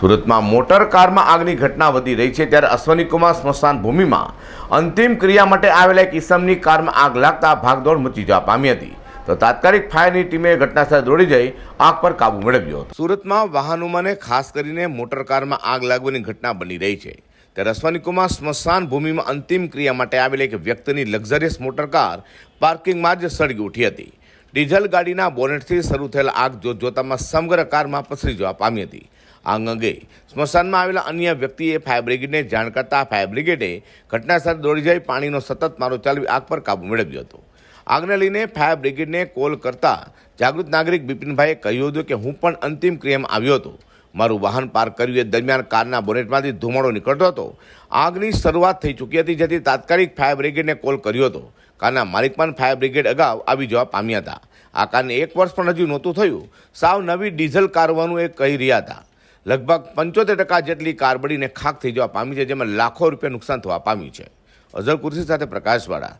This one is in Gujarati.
સુરતમાં મોટર કારમાં આગની ઘટના વધી રહી છે ત્યારે અશ્વનીકુમાર સ્મશાન ભૂમિમાં અંતિમ ક્રિયા માટે આવેલા એક ઈસમની કારમાં આગ લાગતા ભાગદોડ મચી જવા પામી હતી. તો તાત્કાલિક ફાયરની ટીમે ઘટનાસ્થળે દોડી જઈ આગ પર કાબુ મેળવ્યો હતો. સુરતમાં વાહનોમાં ખાસ કરીને મોટર કારમાં આગ લાગવાની ઘટના બની રહી છે. ત્યારે અશ્વનીકુમાર સ્મશાન ભૂમિમાં અંતિમ ક્રિયા માટે આવેલી એક વ્યક્તિની લક્ઝરિયસ મોટર કાર પાર્કિંગમાં જ સળગી ઉઠી હતી. ડીઝલ ગાડીના બોનેટથી શરૂ થયેલ આગ જોત જોતામાં સમગ્ર કારમાં પસરી જવા પામી હતી. આગ અંગે સ્મશાનમાં આવેલા અન્ય વ્યક્તિએ ફાયર બ્રિગેડને જાણ કરતા ફાયર બ્રિગેડે ઘટનાસ્થળે દોડી જઈ પાણીનો સતત મારો ચાલવી આગ પર કાબુ મેળવ્યો હતો. આગને લઈને ફાયર બ્રિગેડને કોલ કરતા જાગૃત નાગરિક બિપિનભાઈએ કહ્યું હતું કે હું પણ અંતિમ ક્રિયામાં આવ્યો હતો. મારું વાહન પાર્ક કર્યું એ દરમિયાન કારના બોનેટમાંથી ધુમાડો નીકળતો હતો. આગની શરૂઆત થઈ ચૂકી હતી, જેથી તાત્કાલિક ફાયર બ્રિગેડને કોલ કર્યો હતો. કારના માલિક પણ ફાયર બ્રિગેડ અગાઉ આવી જવા પામ્યા હતા. આ કારને એક વર્ષ પણ હજુ નહોતું થયું. સાવ નવી ડીઝલ કાર હોવાનું એ કહી રહ્યા હતા. લગભગ પંચોતેર ટકા જેટલી કાર બળીને ખાખ થઈ જવા પામી છે, જેમાં લાખો રૂપિયા નુકસાન થવા પામ્યું છે. અઝર કુર્સી સાથે પ્રકાશવાળા.